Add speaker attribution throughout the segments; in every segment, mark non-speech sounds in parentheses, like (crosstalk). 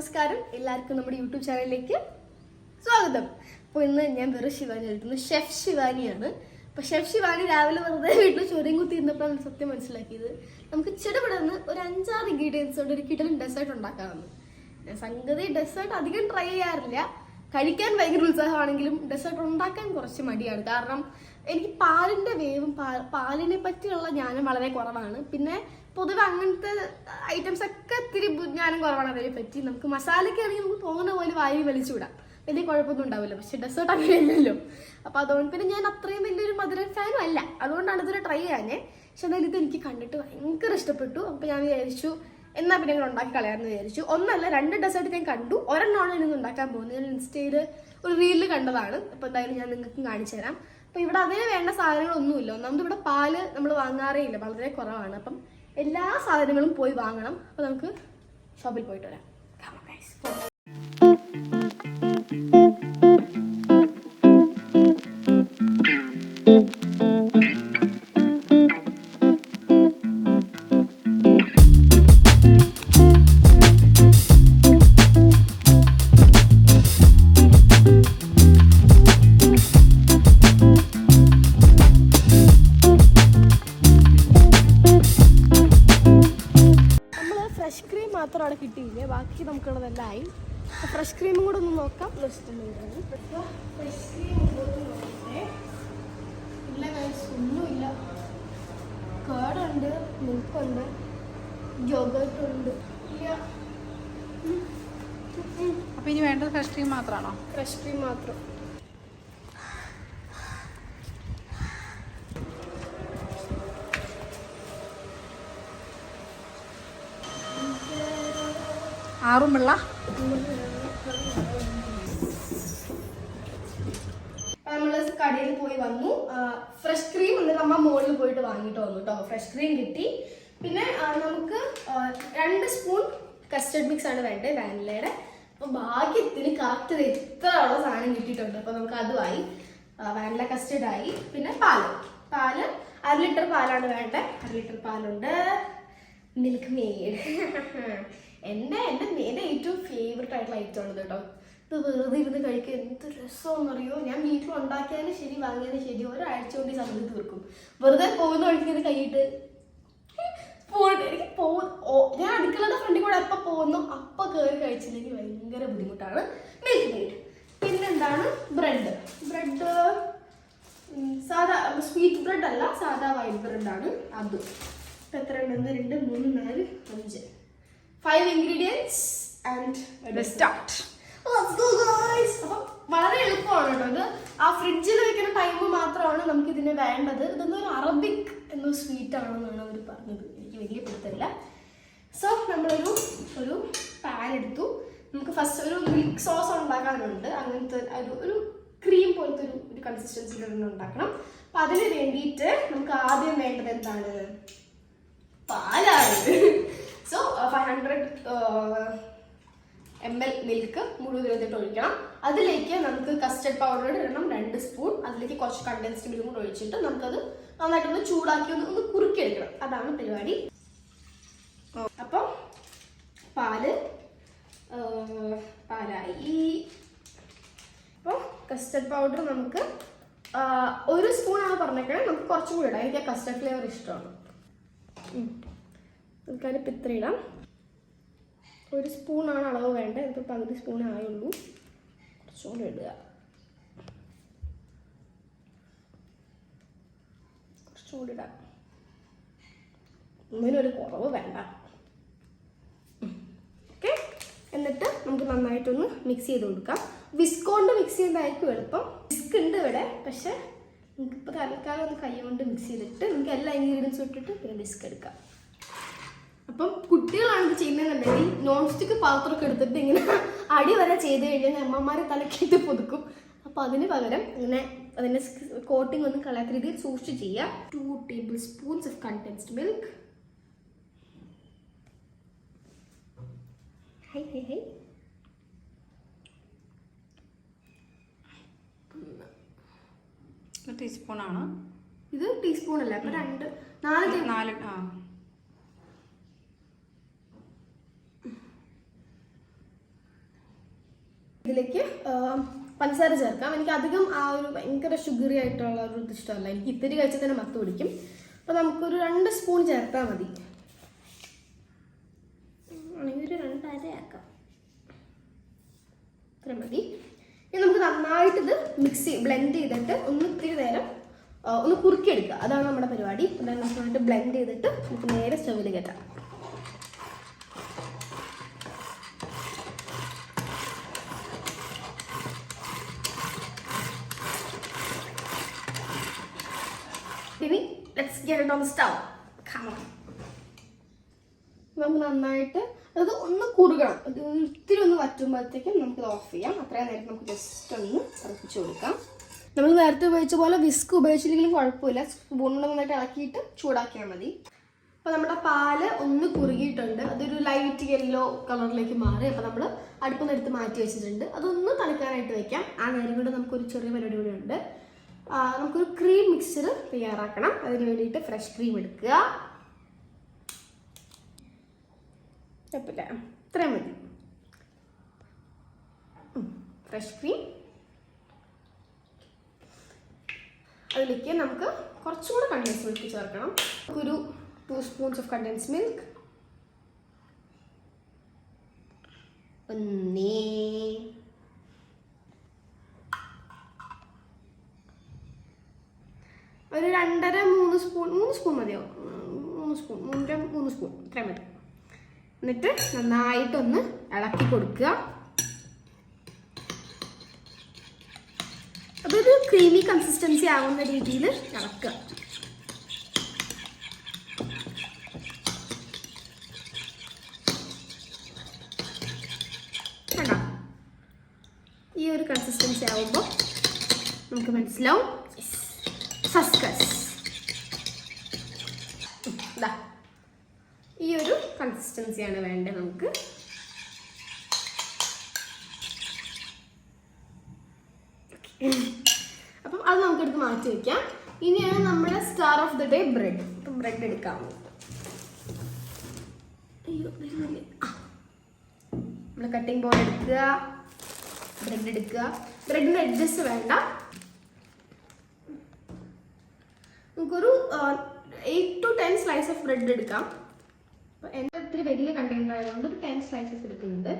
Speaker 1: നമസ്കാരം. എല്ലാവർക്കും നമ്മുടെ യൂട്യൂബ് ചാനലിലേക്ക് സ്വാഗതം. അപ്പോൾ ഇന്ന് ഞാൻ വെറു ശിവാനി എഴുതുന്നു ഷെഫ് ശിവാനിയാണ്. അപ്പോൾ ഷെഫ് ശിവാനി രാവിലെ വെറുതെ വീട്ടിൽ ചൊറിയും കുത്തി ഇരുന്നപ്പോഴാണ് സത്യം മനസ്സിലാക്കിയത്. നമുക്ക് ചെറുപെടുന്ന് ഒരു അഞ്ചാറ് ഇൻഗ്രീഡിയൻസ് കൊണ്ട് ഒരു കിടലും ഡെസേർട്ട് ഉണ്ടാക്കാമെന്ന്. സംഗതി ഡെസേർട്ട് അധികം ട്രൈ ചെയ്യാറില്ല. കഴിക്കാൻ ഭയങ്കര ഉത്സാഹമാണെങ്കിലും ഡെസേർട്ട് ഉണ്ടാക്കാൻ കുറച്ച് മടിയാണ്. കാരണം എനിക്ക് പാലിന്റെ വേവും പാലിനെ പറ്റിയുള്ള ജ്ഞാനം വളരെ കുറവാണ്. പിന്നെ പൊതുവെ അങ്ങനത്തെ ഐറ്റംസ് ഒക്കെ ഇത്തിരി ജ്ഞാനം കുറവാണ് അതിനെ പറ്റി. നമുക്ക് മസാലയ്ക്ക് നമുക്ക് തോന്നുന്ന പോലെ വായി വലിച്ചു വിടാം വലിയ കുഴപ്പമൊന്നും ഉണ്ടാവില്ല. പക്ഷെ ഡെസേർട്ട് അങ്ങനെയല്ലല്ലോ അപ്പൊ അതുകൊണ്ട് പിന്നെ ഞാൻ അത്രയും വലിയൊരു മധുര ഫാനും അല്ല. അതുകൊണ്ടാണ് ഇതൊരു ട്രൈ ചെയ്യാനേ പക്ഷെ എന്നാലും ഇത് എനിക്ക് കണ്ടിട്ട് ഭയങ്കര ഇഷ്ടപ്പെട്ടു. അപ്പൊ ഞാൻ വിചാരിച്ചു എന്നാ പിന്നെ ഞങ്ങൾ ഉണ്ടാക്കി കളയാമെന്ന് വിചാരിച്ചു. ഒന്നല്ല രണ്ട് ഡെസേർട്ട് ഞാൻ കണ്ടു. ഒരെണ്ണമാണ് ഞാൻ ഇന്ന് ഉണ്ടാക്കാൻ പോകുന്നത്. ഞാൻ ഇൻസ്റ്റയിൽ ഒരു റീലിൽ കണ്ടതാണ്. അപ്പൊ എന്തായാലും ഞാൻ നിങ്ങൾക്ക് കാണിച്ചു തരാം. അപ്പൊ ഇവിടെ അതിന് വേണ്ട സാധനങ്ങളൊന്നുമില്ല. ഒന്നാമത് ഇവിടെ പാൽ നമ്മൾ വാങ്ങാറേ ഇല്ല. വളരെ കുറവാണ്. അപ്പം എല്ലാ സാധനങ്ങളും പോയി വാങ്ങണം. അപ്പൊ നമുക്ക് ഷോപ്പിൽ പോയിട്ട് വരാം. മാത്രമാണ് കിട്ടിയില്ലേ? ബാക്കി നമുക്കുള്ളതെല്ലാം ആയി ഫ്രഷ് ക്രീമും കൂടെ ഒന്ന് നോക്കാം. ഫ്രഷ് ക്രീം ഇല്ല ഒന്നും ഒന്നുമില്ല കേടുണ്ട് മിൽക്കുണ്ട് യോഗട്ട് ഉണ്ട്. ഇല്ല.
Speaker 2: അപ്പൊ ഇനി വേണ്ടത് ഫ്രഷ് ക്രീം മാത്രമാണോ
Speaker 1: ഫ്രഷ് ക്രീം മാത്രം.
Speaker 2: ആറും വെള്ള
Speaker 1: നമ്മൾ കടയിൽ പോയി വന്നു. ഫ്രഷ് ക്രീം എന്നിട്ട് അമ്മ മുകളിൽ പോയിട്ട് വാങ്ങിയിട്ട് വന്നു കേട്ടോ ഫ്രഷ് ക്രീം കിട്ടി. പിന്നെ നമുക്ക് രണ്ട് സ്പൂൺ കസ്റ്റർഡ് മിക്സ് ആണ് വേണ്ടത് വാനിലയുടെ അപ്പൊ ഭാഗ്യത്തിന് കറക്റ്റ് എത്ര ഉള്ള സാധനം കിട്ടിയിട്ടുണ്ട്. അപ്പൊ നമുക്ക് അതുമായി വാനില കസ്റ്റർഡ് ആയി. പിന്നെ പാൽ. പാൽ അര ലിറ്റർ പാലാണ് വേണ്ടത് അര ലിറ്റർ പാലുണ്ട്. മിൽക്ക് മെയ്ഡ് (laughs) എന്റെ എന്റെ എന്റെ ഏറ്റവും ഫേവററ്റ് ആയിട്ടുള്ള ഐറ്റം ആണ് കേട്ടോ. ഇത് വെറുതെ ഇരുന്ന് കഴിക്കുക എന്ത് രസമാണെന്നറിയോ? ഞാൻ വീട്ടിൽ ഉണ്ടാക്കിയാലും ശരി വാങ്ങിയാലും ശരി ഒരാഴ്ച കൊണ്ട് സംഗതി തീർക്കും. വെറുതെ പോകുന്ന വഴിക്ക് ഇത് കൈയിട്ട് എനിക്ക് പോ ഞാൻ അടുക്കളയുടെ ഫ്രണ്ടിൽ കൂടെ എപ്പോൾ പോകുന്നു. അപ്പം കയറി കഴിച്ചില്ലെങ്കിൽ ഭയങ്കര ബുദ്ധിമുട്ടാണ്. മിൽക്ക് മെയ്ഡ് പിന്നെന്താണ്? ബ്രെഡ് ബ്രെഡ് സാധാ സ്വീറ്റ് ബ്രെഡ് അല്ല സാധാ വൈറ്റ് ബ്രെഡ് ആണ്. അത്. എത്ര ഉണ്ട് ഒന്ന് രണ്ട് മൂന്ന് നാല് അഞ്ച്. ഫൈവ് ഇൻഗ്രീഡിയൻസ് ആൻഡ്
Speaker 2: സ്റ്റാർട്ട്
Speaker 1: വളരെ എളുപ്പമാണ് കേട്ടോ ഇത്. ആ ഫ്രിഡ്ജിൽ വെക്കുന്ന ടൈം മാത്രമാണ് നമുക്ക് ഇതിന് വേണ്ടത്. ഇതൊന്നും ഒരു അറബിക് എന്ന സ്വീറ്റ് ആണെന്നാണ് അവർ പറഞ്ഞത്. എനിക്ക് വലിയ പിടുത്തമില്ല. സോ നമ്മളൊരു ഒരു പാൻ എടുത്തു. നമുക്ക് ഫസ്റ്റ് ഒരു മിൽക്ക് സോസ് ഉണ്ടാക്കാനുണ്ട്. അങ്ങനത്തെ ഒരു ഒരു ക്രീം പോലത്തെ ഒരു ഒരു കൺസിസ്റ്റൻസിയിൽ തന്നെ ഉണ്ടാക്കണം. അപ്പം അതിന് വേണ്ടിയിട്ട് നമുക്ക് ആദ്യം വേണ്ടത് എന്താണ്? പാലാണ്. So five hundred M L milk മുഴുവൻ ഇതിട്ട് ഒഴിക്കണം. അതിലേക്ക് നമുക്ക് കസ്റ്റർഡ് പൗഡർ ഇടണം രണ്ട് സ്പൂൺ അതിലേക്ക് കുറച്ച് കണ്ടൻസ്ഡ് മിൽക്കും കൂടെ ഒഴിച്ചിട്ട് നമുക്കത് നന്നായിട്ടൊന്ന് ചൂടാക്കി ഒന്ന് ഒന്ന് കുറുക്കിയെടുക്കണം. അതാണ് പരിപാടി. അപ്പം പാൽ ആ, പാലായി. അപ്പോൾ കസ്റ്റർഡ് പൗഡർ നമുക്ക് ആ, ഒരു സ്പൂണാണ് പറഞ്ഞേക്കണേ. നമുക്ക് കുറച്ചും കൂടി ഇടാം. എനിക്ക് കസ്റ്റർഡ് ഫ്ലേവർ ഇഷ്ടമാണ്. ഇത്ര ഇടാം ഒരു സ്പൂണാണ് അളവ് വേണ്ടത്. ഇപ്പോൾ പകുതി സ്പൂണേ ആയുള്ളൂ. കുറച്ചുകൂടെ ഇടുക. കുറച്ചുകൂടി ഇടാം. ഒന്നിനൊരു കുറവ് വേണ്ട. ഓക്കെ? എന്നിട്ട് നമുക്ക് നന്നായിട്ടൊന്ന് മിക്സ് ചെയ്ത് കൊടുക്കാം. വിസ്ക് കൊണ്ട് മിക്സ് ചെയ്യുന്നതായിരിക്കും എളുപ്പം. വിസ്ക് ഉണ്ട് ഇവിടെ പക്ഷെ നമുക്കിപ്പോൾ തൽക്കാലം ഒന്ന് കൈ കൊണ്ട് മിക്സ് ചെയ്തിട്ട് നമുക്ക് എല്ലാ ഇൻഗ്രീഡിയൻസും ഇട്ടിട്ട് പിന്നെ വിസ്ക് എടുക്കാം. അപ്പം കുട്ടികളാണ് ഇത് ചെയ്യുന്നതെന്നുണ്ടെങ്കിൽ നോൺ സ്റ്റിക്ക് പാത്രമൊക്കെ എടുത്തിട്ട് ഇങ്ങനെ അടി വരെ ചെയ്ത് കഴിഞ്ഞാൽ അമ്മമാരെ തലക്കിട്ട് പുതുക്കും. അപ്പോൾ അതിന് പകരം ഇങ്ങനെ അതിന്റെ കോട്ടിംഗ് ഒന്നും കളയാത്ത രീതിയിൽ സൂക്ഷിച്ച് ചെയ്യാം two tablespoons of condensed milk high ഹൈ. ഹൈ
Speaker 2: ടീസ്പൂണാണ്
Speaker 1: ഇത് ടീസ്പൂൺ അല്ല അപ്പം രണ്ട് നാല്
Speaker 2: നാല് ആ.
Speaker 1: ഇതിലേക്ക് പഞ്ചസാര ചേർക്കാം. എനിക്ക് അധികം ആ ഒരു ഭയങ്കര ഷുഗറി ആയിട്ടുള്ള ഒരു ഇത് ഇഷ്ടമല്ല. എനിക്ക് ഇത്തിരി കഴിച്ചാൽ തന്നെ മത്ത് പിടിക്കും. അപ്പോൾ നമുക്കൊരു രണ്ട് സ്പൂൺ ചേർത്താൽ മതി. ഒരു രണ്ടരയാക്കാം ഇത്ര മതി. ഇനി നമുക്ക് നന്നായിട്ട് ഇത് മിക്സ് ബ്ലെൻഡ് ചെയ്തിട്ട് ഒന്ന് ഇത്തിരി നേരം ഒന്ന് കുറുക്കിയെടുക്കുക. അതാണ് നമ്മുടെ പരിപാടി. അതായത് നന്നായിട്ട് ബ്ലെൻഡ് ചെയ്തിട്ട് നമുക്ക് നേരെ സ്റ്റവിൽ കയറ്റാം ഇനി let's on the stove. Come on. നമുക്ക് നന്നായിട്ട് അത് ഒന്ന് കുറുകണം അത് ഇത്തിരി ഒന്ന് വറ്റുമ്പോഴത്തേക്കും നമുക്ക് ഓഫ് ചെയ്യാം. അത്രയും നേരം നമുക്ക് ജസ്റ്റ് ഒന്ന് തിളപ്പിച്ച് കൊടുക്കാം. നമ്മൾ നേരത്തെ ഉപയോഗിച്ച പോലെ വിസ്ക് ഉപയോഗിച്ചില്ലെങ്കിലും കുഴപ്പമില്ല. സ്പൂൺ കൊണ്ട് നന്നായിട്ട് ഇളക്കിയിട്ട് ചൂടാക്കിയാൽ മതി. അപ്പോൾ നമ്മുടെ പാൽ ഒന്ന് കുറുകിയിട്ടുണ്ട്. അതൊരു ലൈറ്റ് യെല്ലോ കളറിലേക്ക് മാറി. അപ്പോൾ നമ്മൾ അടുപ്പിൽ നിന്ന് എടുത്ത് മാറ്റി വെച്ചിട്ടുണ്ട്. അതൊന്ന് തണുക്കാനായിട്ട് വെക്കാം. ആ നേരം കൊണ്ട് നമുക്കൊരു ചെറിയ പരിപാടി കൂടെ ഉണ്ട്. നമുക്കൊരു ക്രീം മിക്സ്ചർ തയ്യാറാക്കണം. അതിന് വേണ്ടിയിട്ട് ഫ്രഷ് ക്രീം എടുക്കുക. കുഴപ്പമില്ല ഇത്രയും മതി. ഫ്രഷ് ക്രീം അതിലേക്ക് നമുക്ക് കുറച്ചും കൂടെ കണ്ടൻസ് മിൽക്ക് ചേർക്കണം. നമുക്കൊരു two spoons of condensed milk ഒന്നേ. ഒരു രണ്ടര മൂന്ന് സ്പൂൺ മൂന്ന് സ്പൂൺ മതിയോ മൂന്ന് സ്പൂൺ മൂന്നര മൂന്ന് സ്പൂൺ. ഇത്രയും മതി. എന്നിട്ട് നന്നായിട്ടൊന്ന് ഇളക്കി കൊടുക്കുക. അതൊരു ക്രീമി കൺസിസ്റ്റൻസി ആവുന്ന രീതിയിൽ ഇളക്കുക. ഈ ഒരു കൺസിസ്റ്റൻസി ആവുമ്പോൾ നമുക്ക് മനസ്സിലാവും. സസ്കസ് ഈ ഒരു കൺസിസ്റ്റൻസിയാണ് വേണ്ടത് നമുക്ക്. അപ്പം അത് നമുക്ക് എടുത്ത് മാറ്റി വെക്കാം. ഇനിയാണ് നമ്മുടെ star of the day bread അപ്പം ബ്രെഡ് എടുക്കാം. അയ്യോ നമ്മൾ കട്ടിംഗ് ബോർഡ് എടുക്കുക. ബ്രെഡ് എടുക്കുക. ബ്രെഡിന്റെ അഡ്ജസ്റ്റ് വേണ്ട. നമുക്കൊരു eight to ten slice of bread എടുക്കാം. അപ്പോൾ എന്റെ ഒത്തിരി വലിയ കണ്ടെയ്നർ ആയതുകൊണ്ട് ഒരു ടെൻ സ്ലൈസസ് എടുക്കുന്നുണ്ട്.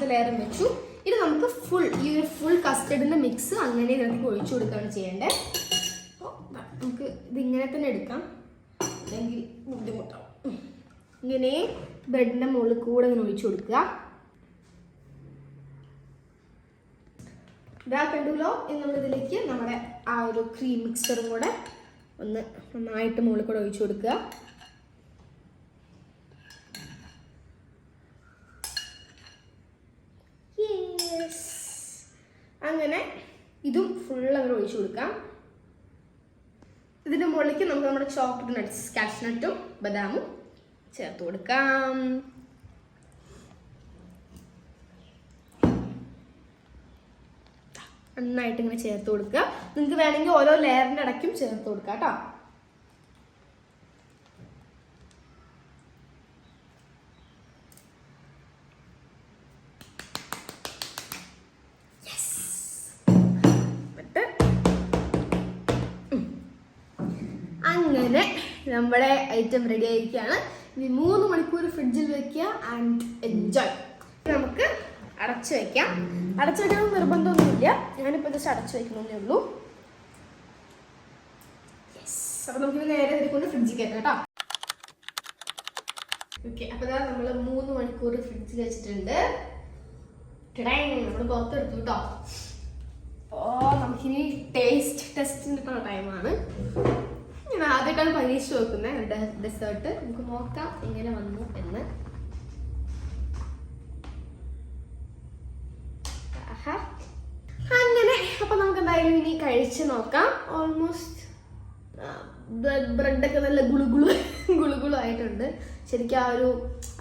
Speaker 1: ലാസ്റ്റത്തെ ലെയറും വെച്ചു. ഇത് നമുക്ക് ഫുൾ ഈ ഒരു ഫുൾ കസ്റ്റഡിന്റെ മിക്സ് അങ്ങനെ ഇതിനകത്ത് ഒഴിച്ചു കൊടുക്കുകയാണ് ചെയ്യേണ്ടത് അപ്പോൾ നമുക്ക് ഇതിങ്ങനെ തന്നെ എടുക്കാം. അല്ലെങ്കിൽ ബുദ്ധിമുട്ടാവും. ഇങ്ങനെ ബ്രെഡിന്റെ മുകളിൽ കൂടെ ഇങ്ങനെ ഒഴിച്ചു കൊടുക്കുക. ഇതാ കണ്ടുല്ലോ എന്നുള്ളതിലേക്ക് നമ്മുടെ ആ ഒരു ക്രീം മിക്സറും കൂടെ ഒന്ന് നന്നായിട്ട് മുകളിൽ കൂടെ ഒഴിച്ചു കൊടുക്കുക. അങ്ങനെ ഇതും ഫുൾ അങ്ങനെ ഒഴിച്ചു കൊടുക്കാം. ഇതിന്റെ മുകളിലേക്ക് നമുക്ക് നമ്മുടെ ചോക്ലേറ്റ് നട്ട്സ് കാഷ്നട്ടും ബദാമും ചേർത്ത് കൊടുക്കാം. നന്നായിട്ട് ഇങ്ങനെ ചേർത്ത് കൊടുക്കുക. നിങ്ങൾക്ക് വേണമെങ്കിൽ ഓരോ ലെയറിന്റെ ഇടയ്ക്കും ചേർത്ത് കൊടുക്കാം കേട്ടോ. അങ്ങനെ നമ്മുടെ ഐറ്റം റെഡി ആയിരിക്കുകയാണ്. ഇനി മൂന്ന് മണിക്കൂർ ഫ്രിഡ്ജിൽ വെക്കുക ആൻഡ് എൻജോയ് നമുക്ക് അടച്ചു വെക്കാം. അടച്ചു വെക്കണം നിർബന്ധമൊന്നുമില്ല. ഞാനിപ്പോൾ ജസ്റ്റ് അടച്ചു വെക്കണമെന്നേ ഉള്ളൂ. അപ്പോൾ നമുക്ക് നേരെ കൊണ്ട് ഫ്രിഡ്ജിൽ കയറ്റാം കേട്ടോ. ഓക്കെ അപ്പോൾ ഇതാ നമ്മൾ മൂന്ന് മണിക്കൂർ ഫ്രിഡ്ജിൽ വെച്ചിട്ടുണ്ട്. നമ്മൾ പുറത്തെടുത്തു കേട്ടോ. ഓ നമുക്കിനി ടേസ്റ്റ് ടെസ്റ്റിന്റെ ടൈമാണ് ഞാൻ ആദ്യമായിട്ടാണ് പരീക്ഷിച്ച് നോക്കുന്നത് ഡെസേർട്ട് നമുക്ക് നോക്കാം എങ്ങനെ വന്നു എന്ന്. അങ്ങനെ. അപ്പൊ നമുക്ക് എന്തായാലും ഇനി കഴിച്ച് നോക്കാം. ഓൾമോസ്റ്റ് ബ്രെഡൊക്കെ നല്ല ഗുളുഗുളു ഗുളുഗുളു ആയിട്ടുണ്ട്. ശരിക്കും ആ ഒരു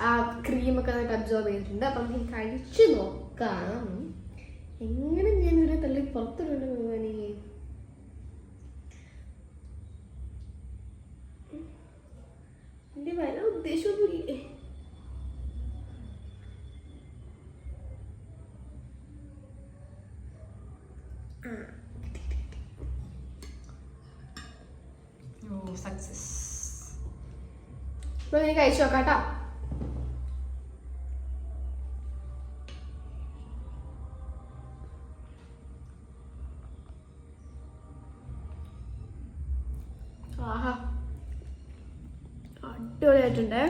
Speaker 1: ആ ക്രീമൊക്കെ നന്നായിട്ട് അബ്സോർബ് ചെയ്തിട്ടുണ്ട്. അപ്പൊ നമുക്ക് കഴിച്ചു നോക്കാം. എങ്ങനെ ഞാനൊരു തള്ളി പുറത്തിട്ടുണ്ട് ഭഗവാനെ എന്റെ വല്ല ഉദ്ദേശമൊന്നുമില്ലേ?
Speaker 2: സക്സസ്
Speaker 1: അപ്പൊ നീ കഴിച്ചു നോക്കാം കേട്ടോ ആഹാ. അടിപൊളിയായിട്ടുണ്ട്.